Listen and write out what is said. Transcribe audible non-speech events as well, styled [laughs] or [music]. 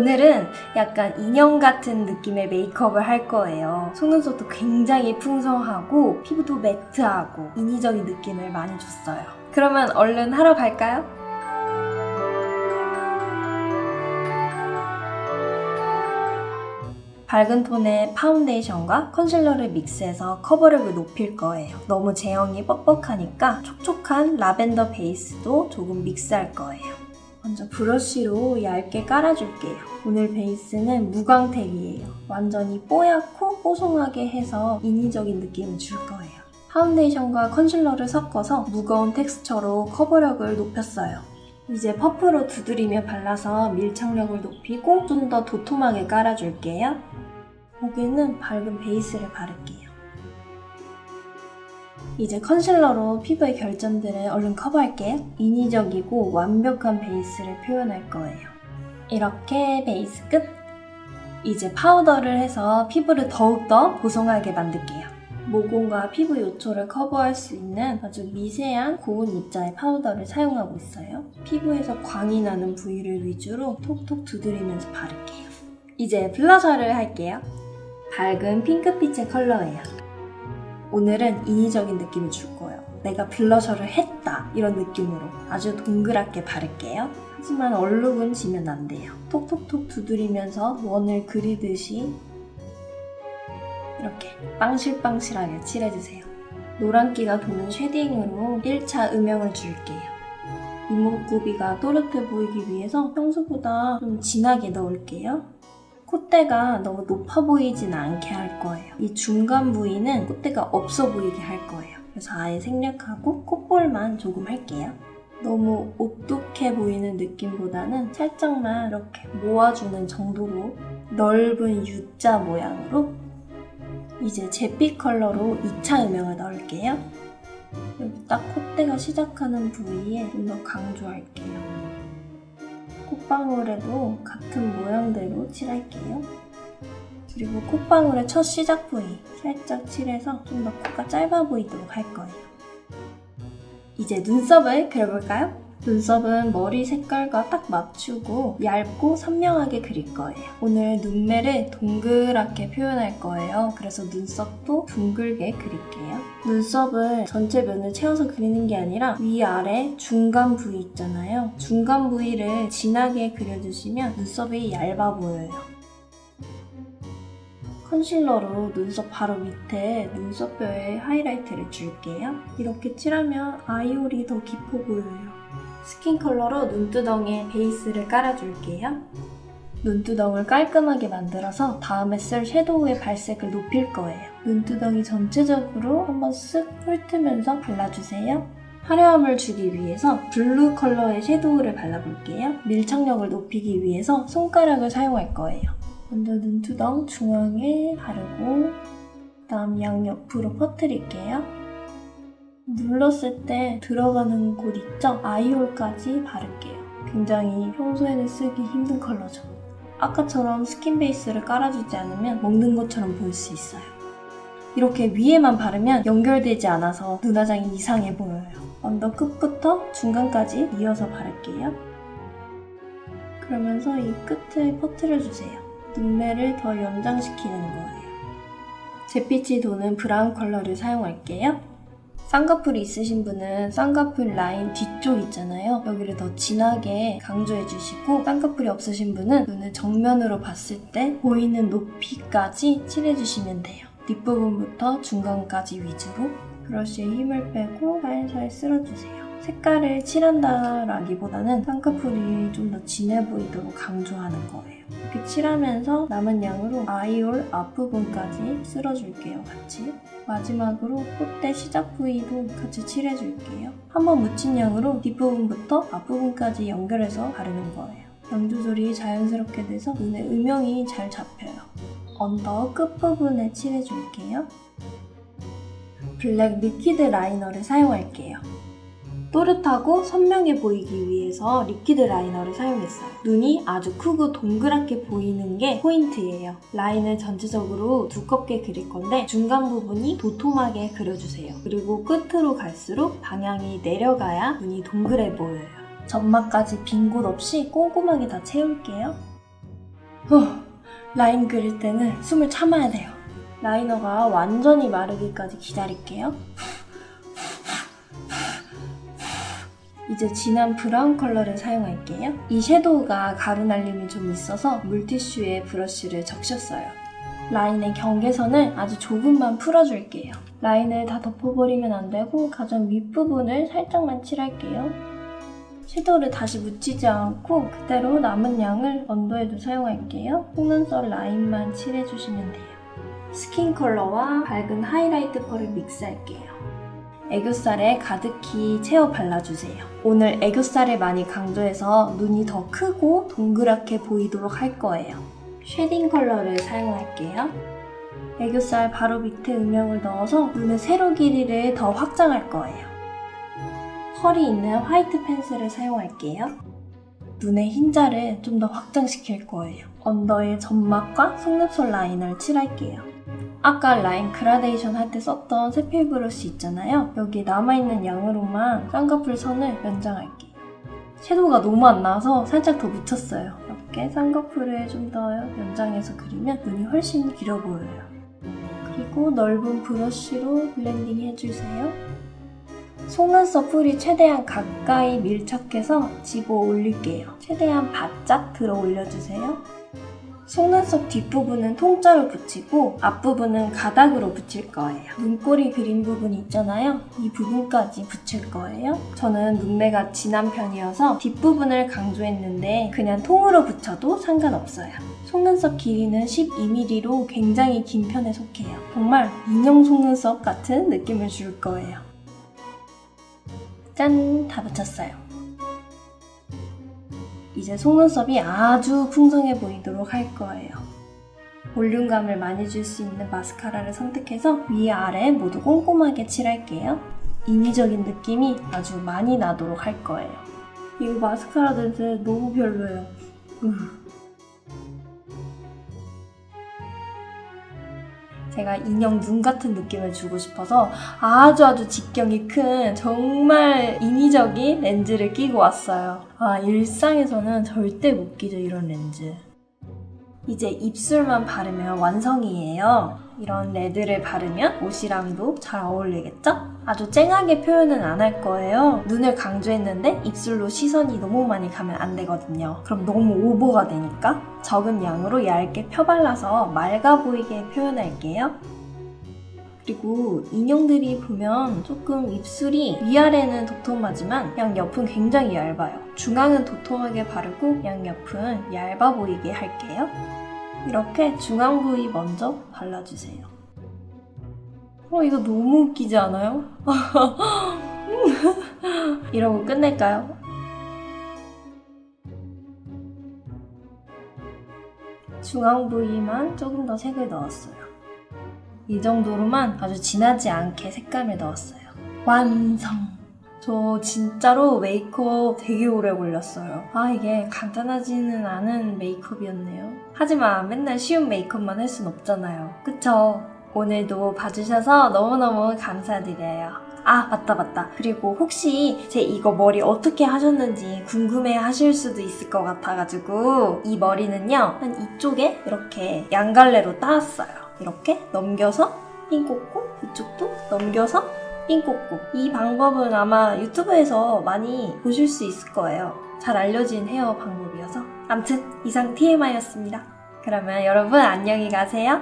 오늘은 약간 인형 같은 느낌의 메이크업을 할 거예요. 속눈썹도 굉장히 풍성하고 피부도 매트하고 인위적인 느낌을 많이 줬어요. 그러면 얼른 하러 갈까요? 밝은 톤의 파운데이션과 컨실러를 믹스해서 커버력을 높일 거예요. 너무 제형이 뻑뻑하니까 촉촉한 라벤더 베이스도 조금 믹스할 거예요. 먼저 브러쉬로 얇게 깔아줄게요. 오늘 베이스는 무광택이에요. 완전히 뽀얗고 뽀송하게 해서 인위적인 느낌을 줄 거예요. 파운데이션과 컨실러를 섞어서 무거운 텍스처로 커버력을 높였어요. 이제 퍼프로 두드리며 발라서 밀착력을 높이고 좀 더 도톰하게 깔아줄게요. 여기는 밝은 베이스를 바를게요. 이제 컨실러로 피부의 결점들을 얼른 커버할게요. 인위적이고 완벽한 베이스를 표현할 거예요. 이렇게 베이스 끝! 이제 파우더를 해서 피부를 더욱더 보송하게 만들게요. 모공과 피부 요초를 커버할 수 있는 아주 미세한 고운 입자의 파우더를 사용하고 있어요. 피부에서 광이 나는 부위를 위주로 톡톡 두드리면서 바를게요. 이제 블러셔를 할게요. 밝은 핑크빛의 컬러예요. 오늘은 인위적인 느낌을 줄 거예요. 내가 블러셔를 했다 이런 느낌으로 아주 동그랗게 바를게요. 하지만 얼룩은 지면 안 돼요. 톡톡톡 두드리면서 원을 그리듯이 이렇게 빵실빵실하게 칠해주세요. 노란기가 도는 쉐딩으로 1차 음영을 줄게요. 이목구비가 또렷해 보이기 위해서 평소보다 좀 진하게 넣을게요. 콧대가 너무 높아 보이진 않게 할 거예요. 이 중간 부위는 콧대가 없어 보이게 할 거예요. 그래서 아예 생략하고 콧볼만 조금 할게요. 너무 오똑해 보이는 느낌보다는 살짝만 이렇게 모아주는 정도로 넓은 U자 모양으로 이제 잿빛 컬러로 2차 음영을 넣을게요. 여기 딱 콧대가 시작하는 부위에 좀 더 강조할게요. 콧방울에도 같은 모양대로 칠할게요. 그리고 콧방울의 첫 시작 부위 살짝 칠해서 좀 더 코가 짧아 보이도록 할 거예요. 이제 눈썹을 그려볼까요? 눈썹은 머리 색깔과 딱 맞추고 얇고 선명하게 그릴 거예요. 오늘 눈매를 동그랗게 표현할 거예요. 그래서 눈썹도 둥글게 그릴게요. 눈썹을 전체 면을 채워서 그리는 게 아니라 위아래 중간 부위 있잖아요. 중간 부위를 진하게 그려주시면 눈썹이 얇아 보여요. 컨실러로 눈썹 바로 밑에 눈썹뼈에 하이라이트를 줄게요. 이렇게 칠하면 아이홀이 더 깊어 보여요. 스킨 컬러로 눈두덩이에 베이스를 깔아줄게요. 눈두덩을 깔끔하게 만들어서 다음에 쓸 섀도우의 발색을 높일 거예요. 눈두덩이 전체적으로 한번 쓱 훑으면서 발라주세요. 화려함을 주기 위해서 블루 컬러의 섀도우를 발라볼게요. 밀착력을 높이기 위해서 손가락을 사용할 거예요. 먼저 눈두덩 중앙에 바르고 그다음 양옆으로 퍼뜨릴게요. 눌렀을 때 들어가는 곳 있죠? 아이홀까지 바를게요. 굉장히 평소에는 쓰기 힘든 컬러죠. 아까처럼 스킨 베이스를 깔아주지 않으면 먹는 것처럼 보일 수 있어요. 이렇게 위에만 바르면 연결되지 않아서 눈화장이 이상해 보여요. 언더 끝부터 중간까지 이어서 바를게요. 그러면서 이 끝을 퍼뜨려주세요. 눈매를 더 연장시키는 거예요. 잿빛이 도는 브라운 컬러를 사용할게요. 쌍꺼풀이 있으신 분은 쌍꺼풀 라인 뒤쪽 있잖아요. 여기를 더 진하게 강조해 주시고 쌍꺼풀이 없으신 분은 눈을 정면으로 봤을 때 보이는 높이까지 칠해 주시면 돼요. 뒷부분부터 중간까지 위주로 브러쉬에 힘을 빼고 살살 쓸어주세요. 색깔을 칠한다라기보다는 쌍꺼풀이 좀 더 진해 보이도록 강조하는 거예요. 이렇게 칠하면서 남은 양으로 아이홀 앞부분까지 쓸어줄게요, 같이. 마지막으로 콧대 시작 부위도 같이 칠해줄게요. 한번 묻힌 양으로 뒷부분부터 앞부분까지 연결해서 바르는 거예요. 양 조절이 자연스럽게 돼서 눈에 음영이 잘 잡혀요. 언더 끝부분에 칠해줄게요. 블랙 리퀴드 라이너를 사용할게요. 또렷하고 선명해 보이기 위해서 리퀴드 라이너를 사용했어요. 눈이 아주 크고 동그랗게 보이는 게 포인트예요. 라인을 전체적으로 두껍게 그릴 건데 중간 부분이 도톰하게 그려주세요. 그리고 끝으로 갈수록 방향이 내려가야 눈이 동그래 보여요. 점막까지 빈 곳 없이 꼼꼼하게 다 채울게요. 어, 라인 그릴 때는 숨을 참아야 돼요. 라이너가 완전히 마르기까지 기다릴게요. 이제 진한 브라운 컬러를 사용할게요. 이 섀도우가 가루 날림이 좀 있어서 물티슈에 브러쉬를 적셨어요. 라인의 경계선을 아주 조금만 풀어줄게요. 라인을 다 덮어버리면 안 되고 가장 윗부분을 살짝만 칠할게요. 섀도우를 다시 묻히지 않고 그대로 남은 양을 언더에도 사용할게요. 속눈썹 라인만 칠해주시면 돼요. 스킨 컬러와 밝은 하이라이트 펄을 믹스할게요. 애교살에 가득히 채워 발라주세요. 오늘 애교살을 많이 강조해서 눈이 더 크고 동그랗게 보이도록 할 거예요. 쉐딩 컬러를 사용할게요. 애교살 바로 밑에 음영을 넣어서 눈의 세로 길이를 더 확장할 거예요. 펄이 있는 화이트 펜슬을 사용할게요. 눈의 흰자를 좀 더 확장시킬 거예요. 언더의 점막과 속눈썹 라인을 칠할게요. 아까 라인 그라데이션 할 때 썼던 세필 브러쉬 있잖아요. 여기 남아있는 양으로만 쌍꺼풀 선을 연장할게요. 섀도우가 너무 안 나와서 살짝 더 묻혔어요. 이렇게 쌍꺼풀을 좀 더 연장해서 그리면 눈이 훨씬 길어 보여요. 그리고 넓은 브러쉬로 블렌딩 해주세요. 속눈썹 풀이 최대한 가까이 밀착해서 집어 올릴게요. 최대한 바짝 들어 올려주세요. 속눈썹 뒷부분은 통짜로 붙이고 앞부분은 가닥으로 붙일 거예요. 눈꼬리 그린 부분 있잖아요. 이 부분까지 붙일 거예요. 저는 눈매가 진한 편이어서 뒷부분을 강조했는데 그냥 통으로 붙여도 상관없어요. 속눈썹 길이는 12mm로 굉장히 긴 편에 속해요. 정말 인형 속눈썹 같은 느낌을 줄 거예요. 짠! 다 붙였어요. 이제 속눈썹이 아주 풍성해 보이도록 할 거예요. 볼륨감을 많이 줄 수 있는 마스카라를 선택해서 위 아래 모두 꼼꼼하게 칠할게요. 인위적인 느낌이 아주 많이 나도록 할 거예요. 이거 마스카라 냄새 너무 별로예요. 으. 제가 인형 눈 같은 느낌을 주고 싶어서 아주 아주 직경이 큰 정말 인위적인 렌즈를 끼고 왔어요. 아, 일상에서는 절대 못 끼죠, 이런 렌즈. 이제 입술만 바르면 완성이에요. 이런 레드를 바르면 옷이랑도 잘 어울리겠죠? 아주 쨍하게 표현은 안 할 거예요. 눈을 강조했는데 입술로 시선이 너무 많이 가면 안 되거든요. 그럼 너무 오버가 되니까 적은 양으로 얇게 펴발라서 맑아 보이게 표현할게요. 그리고 인형들이 보면 조금 입술이 위아래는 도톰하지만 양옆은 굉장히 얇아요. 중앙은 도톰하게 바르고 양옆은 얇아 보이게 할게요. 이렇게 중앙 부위 먼저 발라주세요. 어, 이거 너무 웃기지 않아요? [laughs] 이러고 끝낼까요? 중앙 부위만 조금 더 색을 넣었어요. 이 정도로만 아주 진하지 않게 색감을 넣었어요. 완성! 저 진짜로 메이크업 되게 오래 걸렸어요. 아, 이게 간단하지는 않은 메이크업이었네요. 하지만 맨날 쉬운 메이크업만 할 순 없잖아요. 그쵸? 오늘도 봐주셔서 너무너무 감사드려요. 아, 맞다, 맞다. 그리고 혹시 제 이거 머리 어떻게 하셨는지 궁금해 하실 수도 있을 것 같아가지고, 이 머리는요, 한 이쪽에 이렇게 양갈래로 따왔어요. 이렇게 넘겨서 핀 꽂고, 이쪽도 넘겨서 핀 꽂고. 이 방법은 아마 유튜브에서 많이 보실 수 있을 거예요. 잘 알려진 헤어 방법이어서. 암튼, 이상 TMI였습니다. 그러면 여러분 안녕히 가세요.